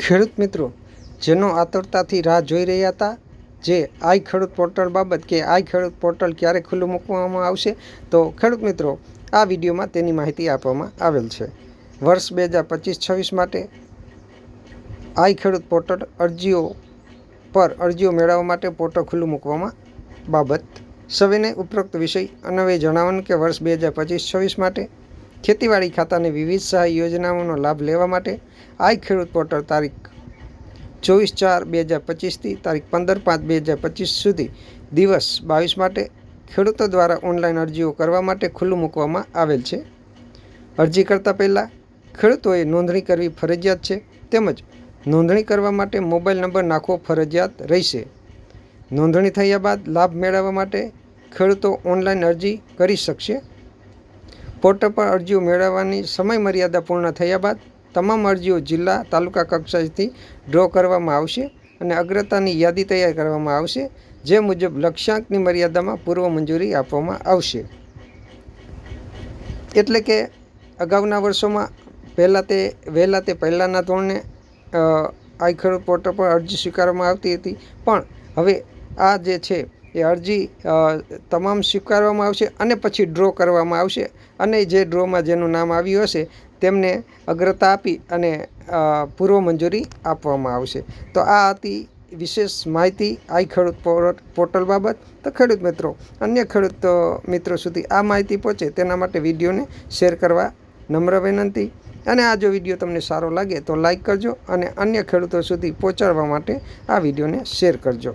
ખેડૂત મિત્રો, જેનો આતુરતાથી રાહ જોઈ રહ્યા હતા, જે આઈ ખેડૂત પોર્ટલ બાબત કે આઈ ખેડૂત પોર્ટલ ક્યારે ખુલ્લું મૂકવામાં આવશે, તો ખેડૂત મિત્રો, આ વિડીયોમાં તેની માહિતી આપવામાં આવેલ છે. વર્ષ બે હજાર પચીસ છવ્વીસ માટે આઈ ખેડૂત પોર્ટલ અરજીઓ પર અરજીઓ મેળવવા માટે પોર્ટલ ખુલ્લું મૂકવામાં બાબત સવિનય ઉપરોક્ત વિષય અનવે જણાવવાનું કે વર્ષ બે હજાર પચીસ છવ્વીસ માટે ખેતીવાડી ખાતાની વિવિધ સહાય યોજનાઓનો લાભ લેવા માટે આઈ ખેડૂત પોર્ટલ તારીખ ચોવીસ ચાર બે હજાર પચીસથી તારીખ પંદર પાંચ બે હજાર પચીસ સુધી દિવસ બાવીસ માટે ખેડૂતો દ્વારા ઓનલાઈન અરજીઓ કરવા માટે ખુલ્લું મૂકવામાં આવેલ છે. અરજી કરતાં પહેલાં ખેડૂતોએ નોંધણી કરવી ફરજિયાત છે તેમજ નોંધણી કરવા માટે મોબાઈલ નંબર નાખવો ફરજિયાત રહેશે. નોંધણી થયા બાદ લાભ મેળવવા માટે ખેડૂતો ઓનલાઈન અરજી કરી શકશે. પોર્ટલ પર અરજીઓ મેળવવાની સમય મર્યાદા પૂર્ણ થયા બાદ તમામ અરજીઓ જિલ્લા તાલુકા કક્ષાએથી ડ્રો કરવામાં આવશે અને અગ્રતાની યાદી તૈયાર કરવામાં આવશે, જે મુજબ લક્ષ્યાંકની મર્યાદામાં પૂર્વ મંજૂરી આપવામાં આવશે. એટલે કે અગાઉના વર્ષોમાં પહેલાં તે, વહેલા તે પહેલાંના ધોરણે આઈ ખેડૂત પોર્ટલ પર અરજી સ્વીકારવામાં આવતી હતી. પણ હવે આ જે છે એ અરજી તમામ સ્વીકારવામાં આવશે અને પછી ડ્રો કરવામાં આવશે. અને જે ડ્રોમાં જેનું નામ આવ્યું હશે, તેમને અગ્રતા આપી અને પૂર્વ મંજૂરી આપવામાં આવશે. તો આ હતી વિશેષ માહિતી આઈ ખેડૂત પોર- પોર્ટલ બાબત. તો ખેડૂત મિત્રો, અન્ય ખેડૂત મિત્રો સુધી આ માહિતી પહોંચે તેના માટે વિડીયોને શેર કરવા નમ્ર વિનંતી. અને આ જો વીડિયો તમને સારો લાગે તો લાઈક કરજો અને અન્ય ખેડૂતો સુધી પહોંચાડવા માટે આ વિડીયોને શેર કરજો.